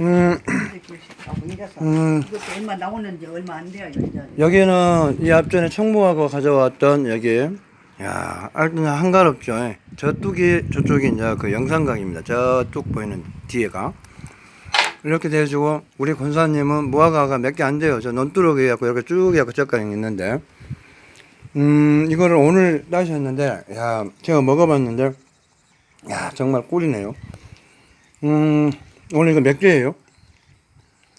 음, 음. 이것도 얼마 나오는지 얼마 안 돼요 이제. 여기는 이 앞전에 청부하고 가져왔던 여기 야 알뜰 한가롭죠. 저 뚝이 저쪽이 이제 그 영산강입니다. 저 뚝 보이는 뒤에가. 이렇게 돼가지고 우리 권사님은 무화과가 몇 개 안 돼요. 저 논두렁이 해갖고 이렇게 쭉 해갖고 젓가락 있는데. 음 이거를 오늘 따셨는데 야 제가 먹어봤는데 야 정말 꿀이네요. 음 오늘 이거 몇 개예요?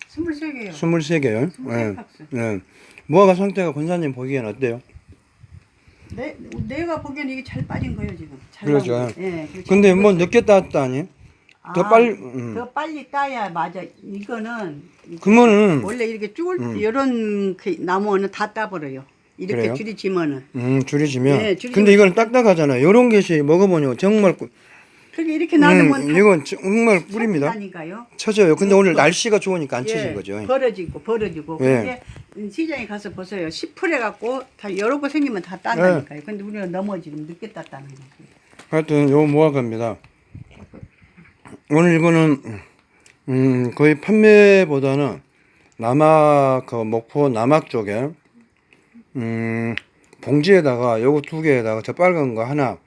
23개요. 23개요 네. 박스. 네. 무화과 상태가 권사님 보기엔 어때요? 내, 내가 보기에는 이게 잘 빠진 거예요 지금. 잘 그러죠. 나온 거. 예, 그렇죠. 근데 뭐 늦게 땄다니? 더 아, 빨리- 음. 더 빨리 따야 맞아. 이거는 그러면은 원래 이렇게 쭉 이런 그 나무는 다 따버려요. 이렇게 음. 그래요? 줄이 지면은. 음 줄이 지면 네, 줄이 근데 이거는 딱딱하잖아요. 요런 것이 먹어보니 정말 꿀- 그렇게 이렇게 놔두면 음, 이건 정말 꿀입니다. 아니까요. 쳐져요. 근데 오늘 날씨가 좋으니까 안 쳐진 거죠. 벌어지고 벌어지고. 예. 근데 시장에 가서 보세요. 10풀 해 갖고 다 여러 거 생기면 다 예. 딴다니까요. 근데 우리가 넘어지면 늦게 땄다는 거지. 하여튼 요 무화과입니다. 오늘 이거는 음 거의 판매보다는 남악 그 목포 남악 쪽에 음 봉지에다가 요거 두 개에다가 저 빨간 거 하나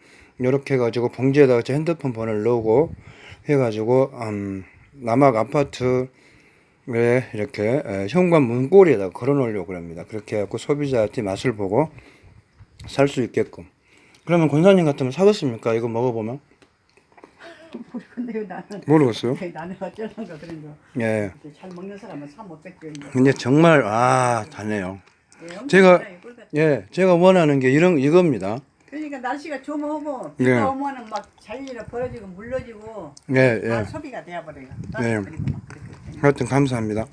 요렇게 해가지고 봉지에다가 제 핸드폰 번호를 넣고 해가지고 음 남악 아파트 에 이렇게 에, 현관 문고리에다가 걸어놓으려고 그럽니다. 그렇게 해갖고 소비자한테 맛을 보고 살 수 있게끔. 그러면 권사님 같으면 사겠습니까? 이거 먹어보면? 근데 나는 모르겠어요. 나는 어쩌는 거 그런 거. 예. 잘 먹는 사람은 사못 뺏겨. 근데 정말 아 다네요. 예, 엄청 제가-. 예, 제가 원하는 게 이런 이겁니다. 그러니까 날씨가 좋으면 예. 비가 오면은 막 잘리라 벌어지고 물러지고 예, 다 예. 소비가 막 그렇게. 하여튼 감사합니다.